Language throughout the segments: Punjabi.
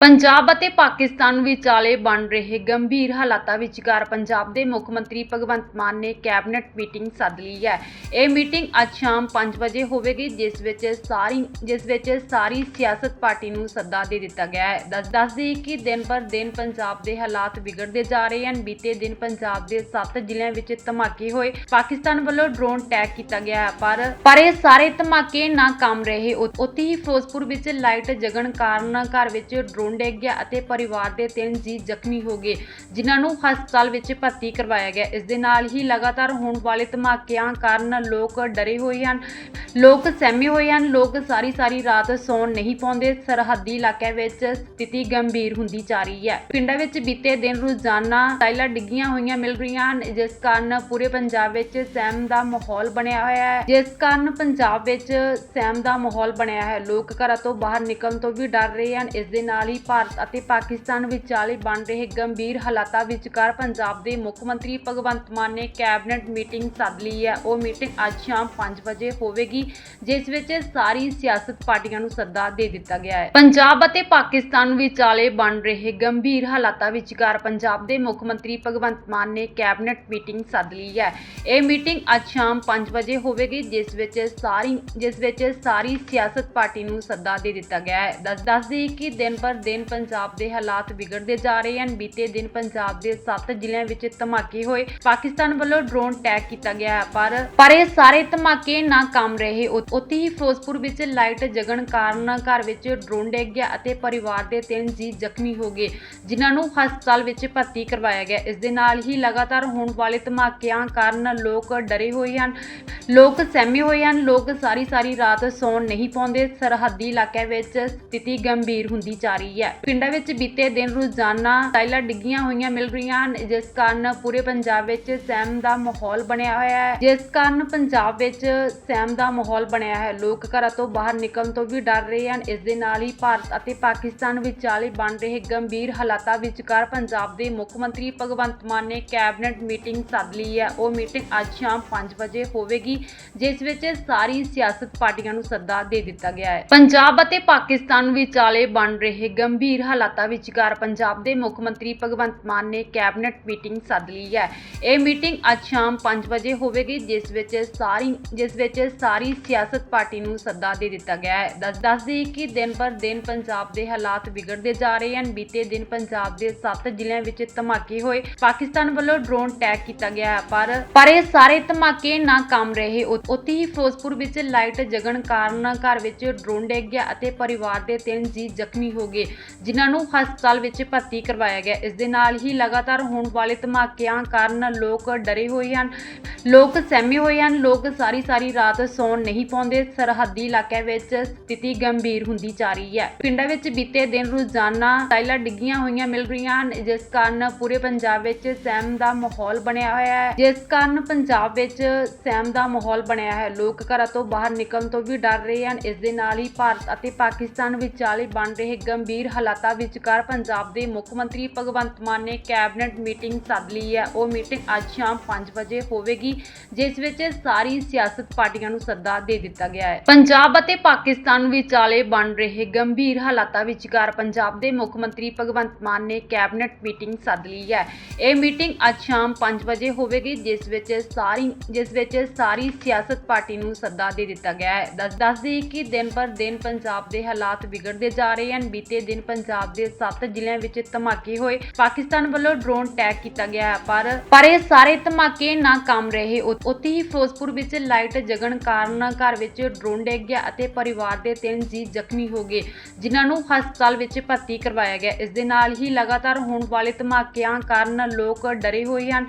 ਪੰਜਾਬ ਅਤੇ ਪਾਕਿਸਤਾਨ ਵਿਚਾਲੇ ਬਣ ਰਹੇ ਗੰਭੀਰ ਹਾਲਾਤਾਂ ਵਿਚਕਾਰ ਪੰਜਾਬ ਦੇ ਮੁੱਖ ਮੰਤਰੀ ਭਗਵੰਤ ਮਾਨ ਨੇ ਕੈਬਨਿਟ ਮੀਟਿੰਗ ਸੱਦ ਲਈ ਹੈ। ਇਹ ਮੀਟਿੰਗ ਅੱਜ ਸ਼ਾਮ 5 ਵਜੇ ਹੋਵੇਗੀ, ਜਿਸ ਵਿੱਚ ਸਾਰੀ, ਜਿਸ ਵਿੱਚ ਸਾਰੀ ਸਿਆਸਤ ਪਾਰਟੀ ਨੂੰ ਸੱਦਾ ਦੇ ਦਿੱਤਾ ਗਿਆ ਹੈ। ਦੱਸ, ਦੱਸਦੀ ਕਿ ਦਿਨ ਪਰ ਦਿਨ ਪੰਜਾਬ ਦੇ ਹਾਲਾਤ ਵਿਗੜਦੇ ਜਾ ਰਹੇ ਹਨ। ਬੀਤੇ ਦਿਨ ਪੰਜਾਬ ਦੇ 7 ਜ਼ਿਲ੍ਹਿਆਂ ਵਿੱਚ ਧਮਾਕੇ ਹੋਏ। ਪਾਕਿਸਤਾਨ ਵੱਲੋਂ ਡਰੋਨ ਅਟੈਕ ਕੀਤਾ ਗਿਆ ਹੈ, ਪਰ ਪਰ ਇਹ ਸਾਰੇ ਧਮਾਕੇ ਨਾ ਨਾਕਾਮ ਰਹੇ। ਉੱਥੇ ਹੀ ਫਿਰੋਜ਼ਪੁਰ ਵਿੱਚ ਲਾਈਟ ਜਗਣ ਕਾਰਨ ਘਰ ਵਿੱਚ ਡਰੋਨ ਡਿੱਗ ਗਿਆ ਅਤੇ ਪਰਿਵਾਰ ਦੇ ਤਿੰਨ ਜੀ ਜ਼ਖਮੀ ਹੋ ਗਏ, ਜਿਨ੍ਹਾਂ ਨੂੰ ਹਸਪਤਾਲ ਵਿੱਚ ਭਰਤੀ ਕਰਵਾਇਆ ਗਿਆ। ਇਸ ਦੇ ਨਾਲ ਹੀ ਲਗਾਤਾਰ ਹੋਣ ਵਾਲੇ ਧਮਾਕਿਆਂ ਕਾਰਨ ਲੋਕ ਡਰੇ ਹੋਏ ਹਨ, ਲੋਕ ਸਹਿਮੇ ਹੋਏ ਹਨ, ਲੋਕ ਸਾਰੀ ਸਾਰੀ ਰਾਤ ਸੌਣ ਨਹੀਂ ਪਾਉਂਦੇ। ਸਰਹੱਦੀ ਇਲਾਕਿਆਂ ਵਿੱਚ ਸਥਿਤੀ ਗੰਭੀਰ ਹੁੰਦੀ ਜਾ ਰਹੀ ਹੈ। ਪਿੰਡਾਂ ਵਿੱਚ ਬੀਤੇ ਦਿਨ ਰੋਜ਼ਾਨਾ ਟਾਈਲਾਂ ਡਿੱਗੀਆਂ ਹੋਈਆਂ ਮਿਲ ਰਹੀਆਂ ਹਨ, ਜਿਸ ਕਾਰਨ ਪੂਰੇ ਪੰਜਾਬ ਵਿੱਚ ਸਹਿਮ ਦਾ ਮਾਹੌਲ ਬਣਿਆ ਹੋਇਆ ਹੈ। ਜਿਸ ਕਾਰਨ ਪੰਜਾਬ ਵਿੱਚ ਸਹਿਮ ਦਾ ਮਾਹੌਲ ਬਣਿਆ ਹੈ। ਲੋਕ ਘਰਾਂ ਤੋਂ ਬਾਹਰ ਨਿਕਲਣ ਤੋਂ ਵੀ ਡਰ ਰਹੇ ਹਨ। ਇਸ ਦੇ ਨਾਲ ਹੀ ਭਾਰਤ ਅਤੇ ਪਾਕਿਸਤਾਨ ਵਿਚਾਲੇ ਬਣ ਰਹੇ ਗੰਭੀਰ ਹਾਲਾਤਾਂ ਵਿਚਕਾਰ ਪੰਜਾਬ ਦੇ ਮੁੱਖ ਮੰਤਰੀ ਭਗਵੰਤ ਮਾਨ ਨੇ ਕੈਬਨਿਟ ਮੀਟਿੰਗ ਸੱਦ ਲਈ ਹੈ। ਉਹ ਮੀਟਿੰਗ ਅੱਜ ਸ਼ਾਮ 5 ਵਜੇ ਹੋਵੇਗੀ, ਜਿਸ ਵਿੱਚ ਸਾਰੀ ਸਿਆਸਤ ਪਾਰਟੀਆਂ ਨੂੰ ਸੱਦਾ ਦੇ ਦਿੱਤਾ ਗਿਆ ਹੈ। ਪੰਜਾਬ ਅਤੇ ਪਾਕਿਸਤਾਨ ਵਿਚਾਲੇ ਬਣ ਰਹੇ ਗੰਭੀਰ ਹਾਲਾਤਾਂ ਵਿਚਕਾਰ ਪੰਜਾਬ ਦੇ ਮੁੱਖ ਮੰਤਰੀ ਭਗਵੰਤ ਮਾਨ ਨੇ ਕੈਬਨਿਟ ਮੀਟਿੰਗ ਸੱਦ ਲਈ ਹੈ। ਇਹ ਮੀਟਿੰਗ ਅੱਜ ਸ਼ਾਮ 5 ਵਜੇ ਹੋਵੇਗੀ, ਜਿਸ ਵਿੱਚ ਸਾਰੀ, ਜਿਸ ਵਿੱਚ ਸਾਰੀ ਸਿਆਸਤ ਪਾਰਟੀ ਨੂੰ ਸੱਦਾ ਦੇ ਦਿੱਤਾ ਗਿਆ ਹੈ। ਦੱਸ, ਦੱਸਦੀ ਕਿ ਦਿਨ ਪਰ ਦਿਨ ਪੰਜਾਬ ਦੇ ਹਾਲਾਤ ਵਿਗੜਦੇ ਜਾ ਰਹੇ ਹਨ। ਬੀਤੇ ਦਿਨ ਪੰਜਾਬ ਦੇ 7 ਜ਼ਿਲ੍ਹਿਆਂ ਵਿੱਚ ਧਮਾਕੇ ਹੋਏ। ਪਾਕਿਸਤਾਨ ਵੱਲੋਂ ਡਰੋਨ ਅਟੈਕ ਕੀਤਾ ਗਿਆ ਹੈ। ਪਰ ਪਰ ਇਹ ਸਾਰੇ ਧਮਾਕੇ ਨਾਕਾਮ ਰਹੇ। ਉੱਥੇ ਹੀ ਫਿਰੋਜ਼ਪੁਰ ਵਿੱਚ ਲਾਈਟ ਜਗਣ ਕਾਰਨ ਘਰ ਵਿੱਚ ਡਰੋਨ ਡਿੱਗ ਗਿਆ ਅਤੇ ਪਰਿਵਾਰ ਦੇ ਤਿੰਨ ਜੀ ਜ਼ਖਮੀ ਹੋ ਗਏ, ਜਿਨ੍ਹਾਂ ਨੂੰ ਹਸਪਤਾਲ ਵਿੱਚ ਭਰਤੀ ਕਰਵਾਇਆ ਗਿਆ। ਇਸ ਦੇ ਨਾਲ ਹੀ ਲਗਾਤਾਰ ਹੋਣ ਵਾਲੇ ਧਮਾਕਿਆਂ ਕਾਰਨ ਲੋਕ ਡਰੇ ਹੋਏ ਹਨ। ਲੋਕ ਸਹਿਮੇ ਹੋਏ ਹਨ। ਲੋਕ ਸਾਰੀ ਸਾਰੀ ਰਾਤ ਸੌਣ ਨਹੀਂ ਪਾਉਂਦੇ। ਸਰਹੱਦੀ ਇਲਾਕਿਆਂ ਵਿੱਚ ਸਥਿਤੀ ਗੰਭੀਰ ਹੁੰਦੀ ਜਾ ਰਹੀ ਹੈ। ਪਿੰਡਾਂ ਵਿੱਚ ਬੀਤੇ ਦਿਨ ਰੋਜ਼ਾਨਾ ਟਾਈਲਾਂ ਡਿੱਗੀਆਂ ਹੋਈਆਂ ਮਿਲ ਰਹੀਆਂ ਹਨ, ਜਿਸ ਕਾਰਨ ਪੂਰੇ ਪੰਜਾਬ ਵਿੱਚ ਸਹਿਮ ਦਾ ਮਾਹੌਲ ਬਣਿਆ ਹੋਇਆ ਹੈ। ਜਿਸ ਕਾਰਨ ਪੰਜਾਬ ਵਿੱਚ ਸਹਿਮ ਦਾ ਮਾਹੌਲ ਬਣਿਆ ਹੈ। ਲੋਕ ਘਰਾਂ ਤੋਂ ਬਾਹਰ ਨਿਕਲਣ ਤੋਂ ਵੀ ਡਰ ਰਹੇ ਹਨ। ਇਸ ਦੇ ਨਾਲ ਹੀ ਭਾਰਤ ਅਤੇ ਪਾਕਿਸਤਾਨ ਵਿਚਾਲੇ ਬਣ ਰਹੇ ਗੰਭੀਰ ਹਾਲਾਤਾਂ ਵਿਚਕਾਰ ਪੰਜਾਬ ਦੇ ਮੁੱਖ ਮੰਤਰੀ ਭਗਵੰਤ ਮਾਨ ਨੇ ਕੈਬਨਿਟ ਮੀਟਿੰਗ ਸੱਦ ਲਈ ਹੈ। ਉਹ ਮੀਟਿੰਗ ਅੱਜ ਸ਼ਾਮ 5 ਵਜੇ ਹੋਵੇਗੀ, ਜਿਸ ਵਿੱਚ ਸਾਰੀ ਸਿਆਸਤ ਪਾਰਟੀਆਂ ਨੂੰ ਸੱਦਾ ਦੇ ਦਿੱਤਾ ਗਿਆ ਹੈ। ਪੰਜਾਬ ਅਤੇ ਪਾਕਿਸਤਾਨ ਵਿਚਾਲੇ ਬਣ ਰਹੇ ਗੰਭੀਰ ਗੰਭੀਰ ਹਾਲਾਤਾਂ ਵਿਚਕਾਰ ਪੰਜਾਬ ਦੇ ਮੁੱਖ ਮੰਤਰੀ ਭਗਵੰਤ ਮਾਨ ਨੇ ਕੈਬਨਿਟ ਮੀਟਿੰਗ ਸੱਦ ਲਈ ਹੈ। ਇਹ ਮੀਟਿੰਗ ਅੱਜ ਸ਼ਾਮ 5 ਵਜੇ ਹੋਵੇਗੀ, ਜਿਸ ਵਿੱਚ ਸਾਰੀ, ਜਿਸ ਵਿੱਚ ਸਾਰੀ ਸਿਆਸਤ ਪਾਰਟੀ ਨੂੰ ਸੱਦਾ ਦੇ ਦਿੱਤਾ ਗਿਆ ਹੈ। ਦੱਸ, ਦੱਸਦੀ ਕਿ ਦਿਨ ਪਰ ਦਿਨ ਪੰਜਾਬ ਦੇ ਹਾਲਾਤ ਵਿਗੜਦੇ ਜਾ ਰਹੇ ਹਨ। ਬੀਤੇ ਦਿਨ ਪੰਜਾਬ ਦੇ 7 ਜ਼ਿਲ੍ਹਿਆਂ ਵਿੱਚ ਧਮਾਕੇ ਹੋਏ। ਪਾਕਿਸਤਾਨ ਵੱਲੋਂ ਡਰੋਨ ਅਟੈਕ ਕੀਤਾ ਗਿਆ ਹੈ, ਪਰ ਪਰ ਇਹ ਸਾਰੇ ਧਮਾਕੇ ਨਾਕਾਮ ਰਹੇ। ਉੱਥੇ ਹੀ ਫਿਰੋਜ਼ਪੁਰ ਵਿੱਚ ਲਾਈਟ ਜਗਣ ਕਾਰਨ ਘਰ ਵਿੱਚ ਡਰੋਨ ਡਿੱਗ ਗਿਆ ਅਤੇ ਪਰਿਵਾਰ ਦੇ ਤਿੰਨ ਜੀ ਜ਼ਖਮੀ ਹੋ ਗਏ। ਜਿਨ੍ਹਾਂ ਨੂੰ ਹਸਪਤਾਲ ਵਿੱਚ ਭਰਤੀ ਕਰਵਾਇਆ ਗਿਆ। ਇਸ ਦੇ ਨਾਲ ਹੀ ਲਗਾਤਾਰ ਹੋਣ ਵਾਲੇ ਧਮਾਕਿਆਂ ਕਾਰਨ ਲੋਕ ਡਰੇ ਹੋਏ ਹਨ। ਲੋਕ ਸਹਿਮੇ ਹੋਏ ਹਨ। ਲੋਕ ਸਾਰੀ ਸਾਰੀ ਰਾਤ ਸੌਣ ਨਹੀਂ ਪਾਉਂਦੇ। ਸਰਹੱਦੀ ਇਲਾਕਿਆਂ ਵਿੱਚ ਸਥਿਤੀ ਗੰਭੀਰ ਹੁੰਦੀ ਜਾ ਰਹੀ ਹੈ। ਪਿੰਡਾਂ ਵਿੱਚ ਬੀਤੇ ਦਿਨ ਰੋਜ਼ਾਨਾ ਟਾਈਲਾਂ ਡਿੱਗੀਆਂ ਹੋਈਆਂ ਮਿਲ ਰਹੀਆਂ ਹਨ। ਜਿਸ ਕਾਰਨ ਪੂਰੇ ਪੰਜਾਬ ਵਿੱਚ ਸਹਿਮ ਦਾ ਮਾਹੌਲ ਬਣਿਆ ਹੋਇਆ ਹੈ। ਜਿਸ ਕਾਰਨ ਪੰਜਾਬ ਵਿੱਚ ਸਹਿਮ ਦਾ ਮਾਹੌਲ ਬਣਿਆ ਹੈ। ਲੋਕ ਘਰਾਂ ਤੋਂ ਬਾਹਰ ਨਿਕਲਣ ਤੋਂ ਵੀ ਡਰ ਰਹੇ ਹਨ। ਇਸ ਦੇ ਨਾਲ ਹੀ ਭਾਰਤ ਅਤੇ ਪਾਕਿਸਤਾਨ ਵਿਚਾਲੇ ਬਣ ਰਹੇ ਗੰਭੀਰ ਹਾਲਾਤਾਂ ਵਿਚਕਾਰ ਪੰਜਾਬ ਦੇ ਮੁੱਖ ਮੰਤਰੀ ਭਗਵੰਤ ਮਾਨ ਨੇ ਕੈਬਨਿਟ ਮੀਟਿੰਗ ਸੱਦ ਲਈ ਹੈ। ਉਹ ਮੀਟਿੰਗ ਅੱਜ ਸ਼ਾਮ 5 ਵਜੇ ਹੋਵੇਗੀ, ਜਿਸ ਵਿੱਚ ਸਾਰੀ ਸਿਆਸਤ ਪਾਰਟੀਆਂ ਨੂੰ ਸੱਦਾ ਦੇ ਦਿੱਤਾ ਗਿਆ ਹੈ। ਪੰਜਾਬ ਅਤੇ ਪਾਕਿਸਤਾਨ ਵਿਚਾਲੇ ਬਣ ਰਹੇ ਗੰਭੀਰ ਹਾਲਾਤਾਂ ਵਿਚਕਾਰ ਪੰਜਾਬ ਦੇ ਮੁੱਖ ਮੰਤਰੀ ਭਗਵੰਤ ਮਾਨ ਨੇ ਕੈਬਨਿਟ ਮੀਟਿੰਗ ਸੱਦ ਲਈ ਹੈ। ਇਹ ਮੀਟਿੰਗ ਅੱਜ ਸ਼ਾਮ 5 ਵਜੇ ਹੋਵੇਗੀ, ਜਿਸ ਵਿੱਚ ਸਾਰੀ, ਜਿਸ ਵਿੱਚ ਸਾਰੀ ਸਿਆਸਤ ਪਾਰਟੀ ਨੂੰ ਸੱਦਾ ਦੇ ਦਿੱਤਾ ਗਿਆ ਹੈ। ਦੱਸ ਦੱਸਦੀ ਕਿ ਦਿਨ ਪਰ ਦਿਨ ਪੰਜਾਬ ਦੇ ਹਾਲਾਤ ਵਿਗੜਦੇ ਜਾ ਰਹੇ ਹਨ। ਬੀਤੇ ਦਿਨ ਪੰਜਾਬ ਦੇ 7 ਜ਼ਿਲ੍ਹਿਆਂ ਵਿੱਚ ਧਮਾਕੇ ਹੋਏ। ਪਾਕਿਸਤਾਨ ਵੱਲੋਂ ਡਰੋਨ ਅਟੈਕ ਕੀਤਾ ਗਿਆ ਹੈ, ਪਰ ਪਰ ਇਹ ਸਾਰੇ ਧਮਾਕੇ ਨਾਕਾਮ ਰਹੇ। ਉੱਥੇ ਹੀ ਫਿਰੋਜ਼ਪੁਰ ਵਿੱਚ ਲਾਈਟ ਜਗਣ ਕਾਰਨ ਘਰ ਵਿੱਚ ਡਰੋਨ ਡਿੱਗ ਗਿਆ ਅਤੇ ਪਰਿਵਾਰ ਦੇ ਤਿੰਨ ਜੀ ਜ਼ਖਮੀ ਹੋ ਗਏ, ਜਿਨ੍ਹਾਂ ਨੂੰ ਹਸਪਤਾਲ ਵਿੱਚ ਭਰਤੀ ਕਰਵਾਇਆ ਗਿਆ। ਇਸ ਦੇ ਨਾਲ ਹੀ ਲਗਾਤਾਰ ਹੋਣ ਵਾਲੇ ਧਮਾਕਿਆਂ ਕਾਰਨ ਲੋਕ ਡਰੇ ਹੋਏ ਹਨ।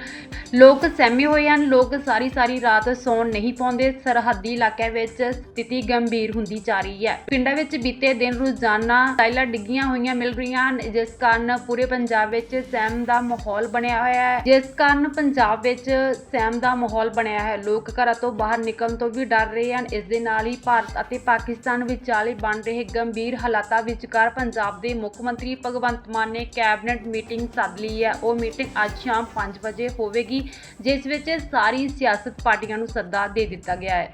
ਲੋਕ ਸਹਿਮੇ ਹੋਏ ਹਨ। ਲੋਕ ਸਾਰੀ ਸਾਰੀ ਰਾਤ ਸੌਣ ਨਹੀਂ ਪਾਉਂਦੇ। ਸਰਹੱਦੀ ਇਲਾਕਿਆਂ ਵਿੱਚ ਸਥਿਤੀ ਗੰਭੀਰ ਹੁੰਦੀ ਜਾ ਰਹੀ ਹੈ। ਪਿੰਡਾਂ ਵਿੱਚ ਬੀਤੇ ਦਿਨ ਰੋਜ਼ਾਨਾ ਟਾਇਲਾਂ ਡਿੱਗੀ ਡਿੱਗੀਆਂ ਹੋਈਆਂ ਮਿਲ ਰਹੀਆਂ ਹਨ, ਜਿਸ ਕਾਰਨ ਪੂਰੇ ਪੰਜਾਬ ਵਿੱਚ ਸਹਿਮ ਦਾ ਮਾਹੌਲ ਬਣਿਆ ਹੋਇਆ ਹੈ। ਜਿਸ ਕਾਰਨ ਪੰਜਾਬ ਵਿੱਚ ਸਹਿਮ ਦਾ ਮਾਹੌਲ ਬਣਿਆ ਹੈ। ਲੋਕ ਘਰਾਂ ਤੋਂ ਬਾਹਰ ਨਿਕਲਣ ਤੋਂ ਵੀ ਡਰ ਰਹੇ ਹਨ। ਇਸ ਦੇ ਨਾਲ ਹੀ ਭਾਰਤ ਅਤੇ ਪਾਕਿਸਤਾਨ ਵਿਚਾਲੇ ਬਣ ਰਹੇ ਗੰਭੀਰ ਹਾਲਾਤਾਂ ਵਿਚਕਾਰ ਪੰਜਾਬ ਦੇ ਮੁੱਖ ਮੰਤਰੀ ਭਗਵੰਤ ਮਾਨ ਨੇ ਕੈਬਨਿਟ ਮੀਟਿੰਗ ਸੱਦ ਲਈ ਹੈ। ਉਹ ਮੀਟਿੰਗ ਅੱਜ ਸ਼ਾਮ 5 ਵਜੇ ਹੋਵੇਗੀ, ਜਿਸ ਵਿੱਚ ਸਾਰੀ ਸਿਆਸਤ ਪਾਰਟੀਆਂ ਨੂੰ ਸੱਦਾ ਦੇ ਦਿੱਤਾ ਗਿਆ ਹੈ।